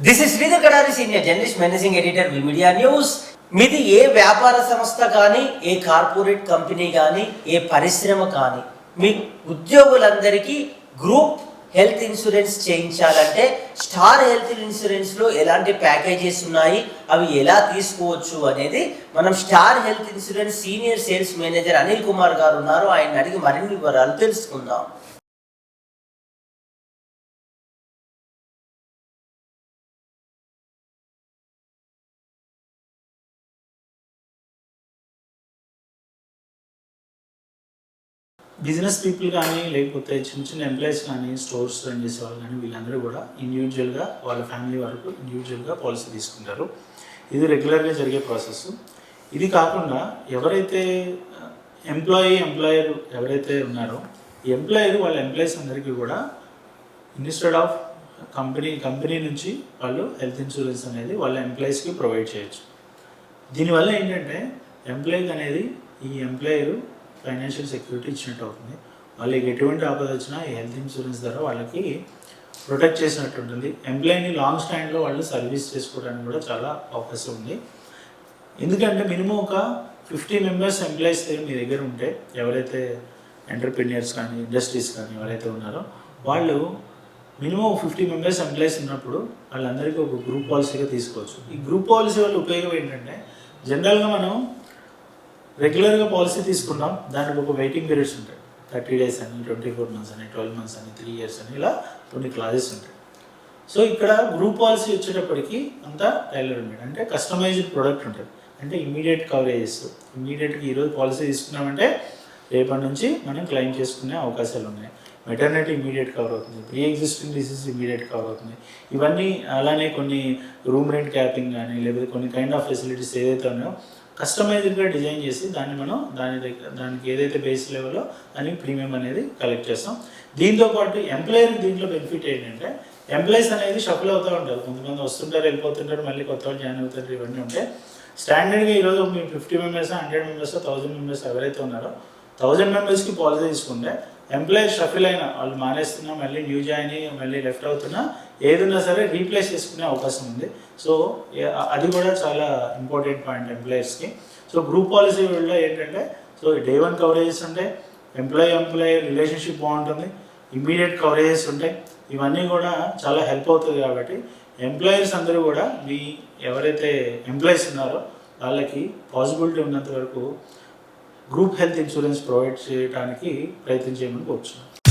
This is Sridhar Kadari senior journalist managing editor media news మీది ఏ వ్యాపార సంస్థ కానీ ఏ కార్పొరేట్ కంపెనీ కానీ ఏ పరిశ్రమ కానీ మీ ఉద్యోగులందరికీ గ్రూప్ హెల్త్ ఇన్సూరెన్స్ చేయించాలంటే స్టార్ హెల్త్ ఇన్సూరెన్స్లో ఎలాంటి ప్యాకేజెస్ ఉన్నాయి అవి ఎలా తీసుకోవచ్చు అనేది మనం Star Health insurance senior sales manager Anil Kumar గారు ఉన్నారు. ఆయన అడిగి మరిన్ని వివరాలు తెలుసుకుందాం. బిజినెస్ పీపుల్ కానీ లేకపోతే చిన్న చిన్న ఎంప్లాయీస్ కానీ స్టోర్స్ రన్ చేసే వాళ్ళు కానీ వీళ్ళందరూ కూడా ఇండివిజువల్గా వాళ్ళ ఫ్యామిలీ వరకు ఇండివిజువల్గా పాలసీ తీసుకుంటారు. ఇది రెగ్యులర్గా జరిగే ప్రాసెస్ ఇది కాకుండా ఎవరైతే ఎంప్లాయీ ఎంప్లాయర్ ఎవరైతే ఉన్నారో ఎంప్లాయర్ వాళ్ళ ఎంప్లాయీస్ అందరికీ కూడా ఇన్స్టెడ్ ఆఫ్ కంపెనీ కంపెనీ నుంచి వాళ్ళు హెల్త్ ఇన్సూరెన్స్ అనేది వాళ్ళ ఎంప్లాయీస్కి ప్రొవైడ్ చేయొచ్చు. దీనివల్ల ఏంటంటే ఎంప్లాయీ అనేది ఈ ఎంప్లాయరు ఫైనాన్షియల్ సెక్యూరిటీ ఇచ్చినట్టు అవుతుంది. వాళ్ళకి ఎటువంటి ఆపద వచ్చినా ఈ హెల్త్ ఇన్సూరెన్స్ ద్వారా వాళ్ళకి ప్రొటెక్ట్ చేసినట్టు ఉంటుంది. ఎంప్లాయీని లాంగ్ స్టాండ్లో వాళ్ళు సర్వీస్ చేసుకోవడానికి కూడా చాలా అవకాశం ఉంది. ఎందుకంటే మినిమం ఒక ఫిఫ్టీ మెంబర్స్ ఎంప్లాయీస్ మీ దగ్గర ఉంటే ఎవరైతే ఎంటర్ప్రీనియర్స్ కానీ ఇండస్ట్రీస్ కానీ ఎవరైతే ఉన్నారో వాళ్ళు మినిమం ఫిఫ్టీ మెంబర్స్ ఎంప్లాయీస్ ఉన్నప్పుడు వాళ్ళందరికీ ఒక గ్రూప్ పాలసీగా తీసుకోవచ్చు. ఈ గ్రూప్ పాలసీ వల్ల ఉపయోగం ఏంటంటే జనరల్గా మనం రెగ్యులర్గా పాలసీ తీసుకున్నాం. దానికి ఒక వెయిటింగ్ పీరియడ్స్ ఉంటాయి. థర్టీ డేస్ అని ట్వంటీ ఫోర్ మంత్స్ అని ట్వెల్వ్ మంత్స్ అని త్రీ ఇయర్స్ అని ఇలా కొన్ని క్లాజెస్ ఉంటాయి. సో ఇక్కడ గ్రూప్ పాలసీ వచ్చేటప్పటికి అంతా టైలర్ ఉంటుంది అంటే కస్టమైజ్డ్ ప్రోడక్ట్ ఉంటుంది. అంటే ఇమీడియట్ కవరేజెస్ ఇమీడియట్గా ఈరోజు పాలసీ తీసుకున్నామంటే రేపటి నుంచి మనం క్లెయిమ్ చేసుకునే అవకాశాలు ఉన్నాయి. మెటర్నిటీ ఇమీడియట్ కవర్ అవుతుంది. Pre existing disease immediate cover అవుతుంది. ఇవన్నీ అలానే కొన్ని రూమ్ రెంట్ క్యాపింగ్ కానీ లేకపోతే కొన్ని కైండ్ ఆఫ్ ఫెసిలిటీస్ ఏదైతే ఉన్నాయో కస్టమైజ్డ్గా డిజైన్ చేసి దాన్ని మనం దాని దగ్గర దానికి ఏదైతే బేస్ లెవెల్లో దానికి ప్రీమియం అనేది కలెక్ట్ చేస్తాం. దీంతో పాటు ఎంప్లాయర్ దీంట్లో బెనిఫిట్ ఏంటంటే ఎంప్లాయీస్ అనేది షఫల్ అవుతూ ఉంటారు. కొంతమంది వస్తుంటారు వెళ్ళిపోతుంటారు మళ్ళీ కొత్త వాళ్ళు జాయిన్ అవుతారు ఇవన్నీ ఉంటే స్టాండర్డ్గా ఈరోజు మీరు fifty members hundred members thousand members ఎవరైతే ఉన్నారో థౌజండ్ మెంబర్స్కి పాలసీ తీసుకుంటే ఎంప్లాయీస్ షఫిల్ అయినా వాళ్ళు మానేస్తున్నా మళ్ళీ న్యూ జాయిన్ అయ్యి మళ్ళీ లెఫ్ట్ అవుతున్నా ఏదున్నా సరే రీప్లేస్ చేసుకునే అవకాశం ఉంది. సో అది కూడా చాలా ఇంపార్టెంట్ పాయింట్ ఎంప్లాయీస్కి సో గ్రూప్ పాలసీ వల్ల ఏంటంటే సో డే వన్ కవరేజెస్ ఉంటాయి ఎంప్లాయీ ఎంప్లాయీ రిలేషన్షిప్ బాగుంటుంది ఇమీడియట్ కవరేజెస్ ఉంటాయి. ఇవన్నీ కూడా చాలా హెల్ప్ అవుతుంది కాబట్టి ఎంప్లాయీస్ అందరూ కూడా మీ ఎవరైతే ఎంప్లాయీస్ ఉన్నారో వాళ్ళకి పాసిబిలిటీ ఉన్నంత వరకు గ్రూప్ హెల్త్ ఇన్సూరెన్స్ ప్రొవైడ్ చేయడానికి ప్రయత్నం చేయమని కోరుచున్నాను